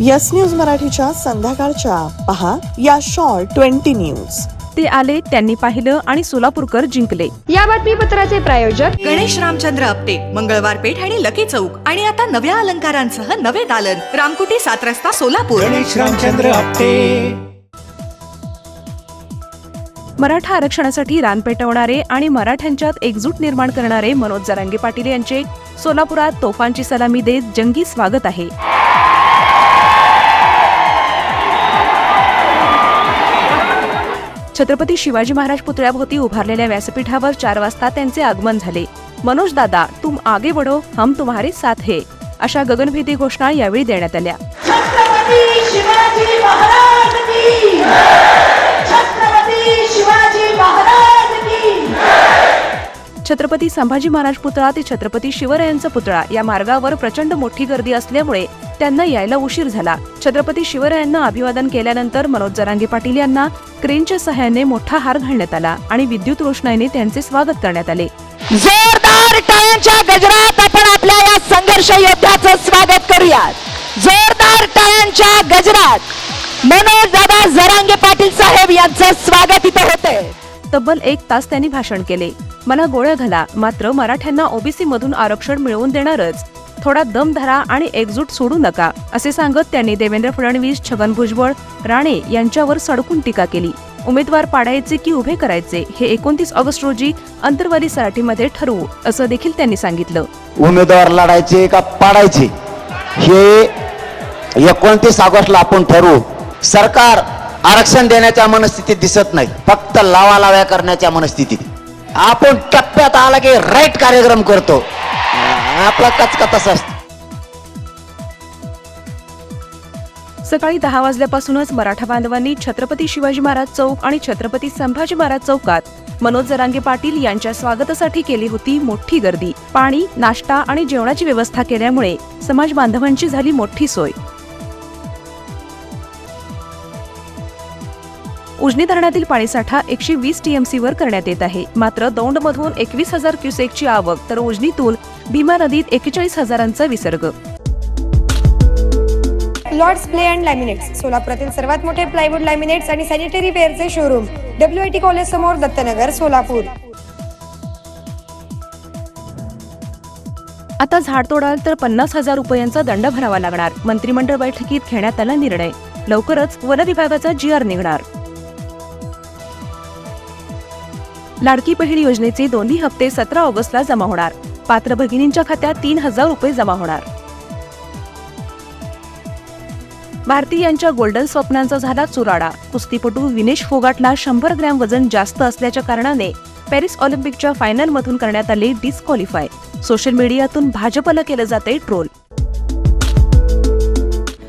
Yes news मराठीच्या संध्याकाळच्या. पहा या शॉर्ट ट्वेंटी न्यूज. ते आले त्यांनी पाहिलं आणि सोलापूरकर जिंकले. या बातमीपत्राचे प्रायोजक गणेश रामचंद्र आपटे मंगळवार पेठ आणि लकी चौक आणि आता नव्या अलंकारांसह नवे दालन रामकुटी सात रस्ता सोलापूर. गणेश रामचंद्र आपटे. मराठा आरक्षणासाठी रान पेटवणारे आणि मराठ्यांच्यात एकजूट निर्माण करणारे मनोज जरांगे पाटील यांचे सोलापुरात तोफांची सलामी देत जंगी स्वागत आहे. छत्रपती शिवाजी महाराज पुतळ्याभोवती उभारलेल्या व्यासपीठावर चार वाजता त्यांचे आगमन झाले. मनोज दादा तुम आगे बढो हम तुम्हारे साथ हे. अशा गगनभेदी घोषणा यावेळी देण्यात आल्या. शिवाजी महाराज छत्रपती संभाजी महाराज पुतळा ते छत्रपती शिवरायांचा पुतळा या मार्गावर प्रचंड मोठी गर्दी असल्यामुळे त्यांना यायला उशीर झाला. छत्रपती शिवरायांना अभिवादन केल्यानंतर मनोज जरांगे पाटील यांना क्रेनच्या सहाय्याने मोठा हार घालण्यात आला आणि विद्युत रोषणाईने त्यांचे स्वागत करण्यात आले. जोरदार टाळ्यांच्या गजरात आपण आपल्या या संघर्ष योद्ध्याचं स्वागत करूयात. जोरदार टाळ्यांच्या गजरात मनोज दादा जरांगे पाटील साहेब यांचं स्वागत इथं होतंय. तब्बल एक तास त्यांनी भाषण केले. मला गोळ्या घाला मात्र मराठ्यांना ओबीसी मधून आरक्षण मिळवून देणारच. थोडा दम धरा आणि एकजूट सोडू नका असे सांगत त्यांनी देवेंद्र फडणवीस छगन भुजबळ राणे यांच्यावर सडकून टीका केली. उमेदवार पाडायचे की उभे करायचे हे एकोणतीस ऑगस्ट रोजी अंतरवाली सराठीमध्ये ठरवू असं देखील त्यांनी सांगितलं. उमेदवार लढायचे का पाडायचे? हे एकोणतीस ऑगस्टला आपण ठरवू. सरकार आरक्षण देण्याच्या मनस्थितीत दिसत नाही. फक्त लावा लाव्या करण्याच्या मनस्थितीत. आपण टप्प्यात आला की राईट कार्यक्रम करतो. आपला कचका तसा असतो. सकाळी दहा वाजल्यापासूनच मराठा बांधवांनी छत्रपती शिवाजी महाराज चौक आणि छत्रपती संभाजी महाराज चौकात मनोज जरांगे पाटील यांच्या स्वागतासाठी केली होती मोठी गर्दी. पाणी नाश्ता आणि जेवणाची व्यवस्था केल्यामुळे समाज बांधवांची झाली मोठी सोय. उजनी धरणातील पाणीसाठा एकशे वीस टीएमसी वर करण्यात येत आहे. मात्र दौंडमधून एकवीस हजार क्युसेकची आवक तर उजनीतून भीमा नदीत एक्केचाळीस हजारांचा विसर्ग. लॉर्ड्स प्ले अँड लॅमिनेट्स सोलापुरातील सर्वात मोठे प्लायवूड लॅमिनेट्स आणि sanitary वेअरचे showroom W I T college समोर दत्तनगर सोलापूर. आता झाड तोडाल तर पन्नास हजार रुपयांचा दंड भरावा लागणार. मंत्रिमंडळ बैठकीत घेण्यात आला निर्णय. लवकरच वन विभागाचा जी आर निघणार. लाडकी बहीण योजनेचे दोन्ही हप्ते सतरा ऑगस्टला जमा होणार. पात्र भगिनींच्या खात्यात तीन हजार रुपये जमा होणार. भारतीयांच्या गोल्डन स्वप्नांचा झाला चुराडा. कुस्तीपटू विनेश फोगाटला शंभर ग्रॅम वजन जास्त असल्याच्या कारणाने पॅरिस ऑलिम्पिकच्या फायनलमधून करण्यात आले डिस्क्वालिफाय सोशल मीडियातून भाजपला केलं जाते ट्रोल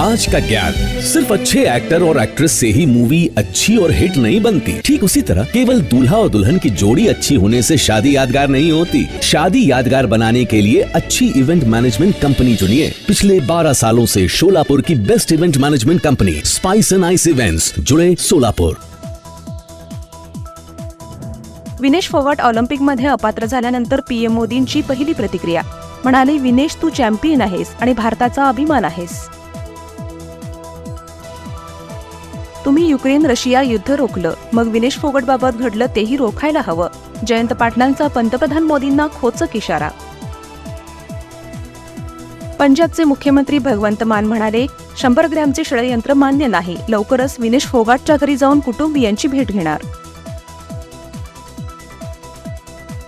आज का ज्ञान सिर्फ़ अच्छे एक्टर और एक्ट्रेस से ही मूवी अच्छी और हिट नहीं बनती। ठीक उसी तरह केवल दूल्हा और दुल्हन की जोड़ी अच्छी होने से शादी यादगार नहीं होती। शादी यादगार बनाने के लिए अच्छी इवेंट मैनेजमेंट कंपनी चुनिए। पिछले 12 सालों से शोलापुर की best event management company spice and ice events जुड़े सोलापुर विनेश फोगाट ऑलिम्पिकमध्ये अपात्र झाल्यानंतर पीएम मोदींची पहिली प्रतिक्रिया. म्हणाले, विनेश, तू चॅम्पियन आहेस आणि भारताचा अभिमान आहेस. तुम्ही युक्रेन रशिया युद्ध रोखलं. मग विनेश फोगटबाबत घडलं तेही रोखायला हवं. जयंत पाटलांचा पंतप्रधान मोदींना खोचक इशारा. पंजाबचे मुख्यमंत्री भगवंत मान म्हणाले शंभर ग्रॅमचे षडयंत्र मान्य नाही. लवकरच विनेश फोगाटच्या घरी जाऊन कुटुंबियांची भेट घेणार.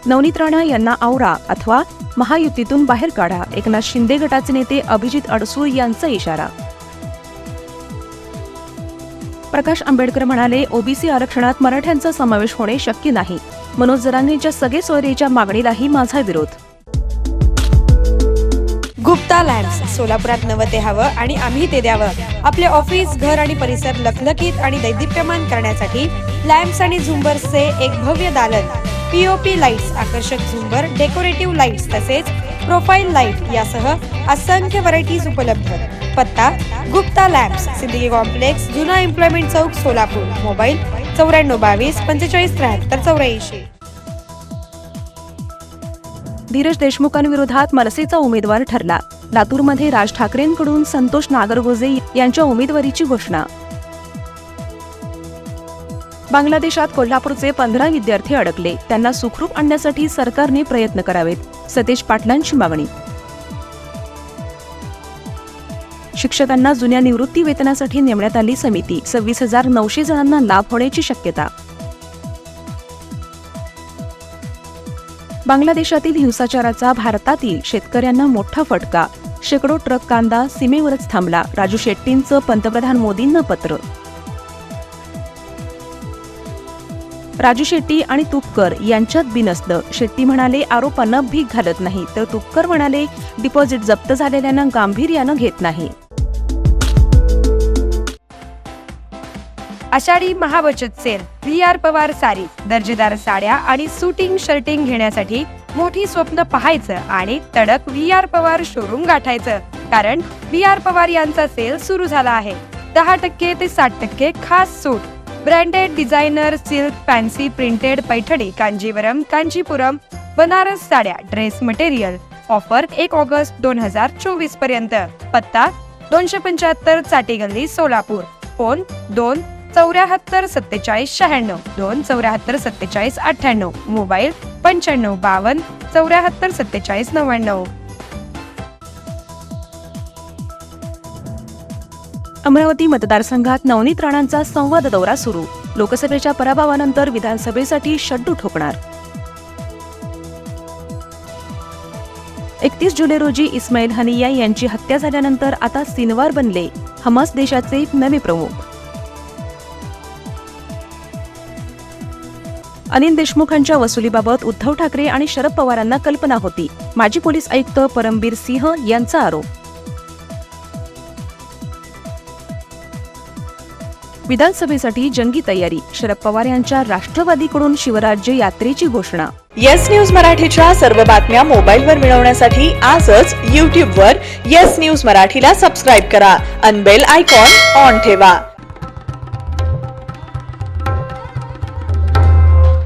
नवनीत राणा यांना आवरा अथवा महायुतीतून बाहेर काढा. एकनाथ शिंदे गटाचे नेते अभिजित अडसूळ यांचा इशारा. प्रकाश आंबेडकर म्हणाले ओबीसी आरक्षणात मराठ्यांचा समावेश होणे शक्य नाही. मनोज जरांगेंच्या सगळे सोयरीच्या मागणीलाही माझा विरोध. गुप्ता लॅम्प्स सोलापुरात नवं ते हवं आणि आम्ही ते द्यावं. आपले ऑफिस घर आणि परिसर लखलखीत आणि दैदिप्यमान करण्यासाठी लॅम्प्स आणि झुंबर्सचे एक भव्य दालन. पीओपी लाईट्स आकर्षक झुंबर डेकोरेटिव्ह लाईट्स तसेच प्रोफाईल लाइट यासह असंख्य व्हरायटीज उपलब्ध. पत्ता गुप्ता लॅम्प्स सिद्दीकी कॉम्प्लेक्स जुना एम्प्लॉयमेंट चौक सोलापूर. मोबाईल चौऱ्याण्णव बावीस पंचेचाळीस त्र्याहत्तर चौऱ्याऐंशी. धीरज देशमुखांविरोधात मनसेचा उमेदवार ठरला. लातूरमध्ये राज ठाकरेंकडून संतोष नागरगोजे यांच्या उमेदवारीची घोषणा. बांगलादेशात कोल्हापूरचे पंधरा विद्यार्थी अडकले. त्यांना सुखरूप आणण्यासाठी सरकारने प्रयत्न करावेत. सतेज पाटलांची मागणी. शिक्षकांना जुन्या निवृत्ती वेतनासाठी नेमण्यात आली समिती. सव्वीस हजार नऊशे जणांना लाभ होण्याची शक्यता. बांगलादेशातील हिंसाचाराचा भारतातील शेतकऱ्यांना मोठा फटका. शेकडो ट्रक कांदा सीमेवरच थांबला. राजू शेट्टींचं पंतप्रधान मोदींना पत्र. राजू शेट्टी आणि तुपकर यांच्यात बिनसलं शेट्टी म्हणाले आरोपांना भीक घालत नाही. तर तुपकर म्हणाले डिपॉझिट जप्त झालेल्यांना गांभीर्यानं घेत नाही. Ashadhi महाबचत sale V R Pawar sari दर्जेदार साड्या आणि सुटिंग शर्टिंग घेण्यासाठी मोठी स्वप्न पाहायचं आणि तडक व्ही आर पवार शोरूम गाठायचं. कारण व्ही आर पवार यांचा सेल सुरू झाला आहे. दहा टक्के ते साठ टक्के खास सूट. Branded designer silk fancy printed Paithani Kanjeevaram Kanchipuram Banaras साड्या ड्रेस मटेरियल ऑफर एक ऑगस्ट दोन हजार चोवीसपर्यंत. पत्ता दोनशे पंच्याहत्तर चाटी गल्ली सोलापूर. फोन दोन चौऱ्याहत्तर सत्तेचाळीस शहाण्णव. दोन चौऱ्याहत्तर सत्तेचाळीस अठ्ठ्याण्णव. मोबाईल पंच्याण्णव बावन्न चौऱ्याहत्तर सत्तेचाळीस नव्याण्णव. अमरावती मतदारसंघात नवनीत राणांचा संवाद दौरा सुरू. लोकसभेच्या पराभवानंतर विधानसभेसाठी शड्डू ठोकणार. एकतीस जुलै रोजी इस्माईल हनिया यांची हत्या झाल्यानंतर आता सिनवार बनले. हमास देशाचे नवे प्रमुख. अनिल देशमुखांच्या वसुलीबाबत उद्धव ठाकरे आणि शरद पवारांना कल्पना होती. माजी पोलीस आयुक्त परमबीर सिंह यांचा आरोप. विधानसभेसाठी जंगी तयारी. शरद पवार यांच्या राष्ट्रवादीकडून शिवराज्य यात्रेची घोषणा. येस न्यूज मराठीच्या सर्व बातम्या मोबाईलवर मिळवण्यासाठी आजच यूट्यूबवर येस न्यूज मराठीला सबस्क्राईब करा. अनबेल आयकॉन ऑन ठेवा.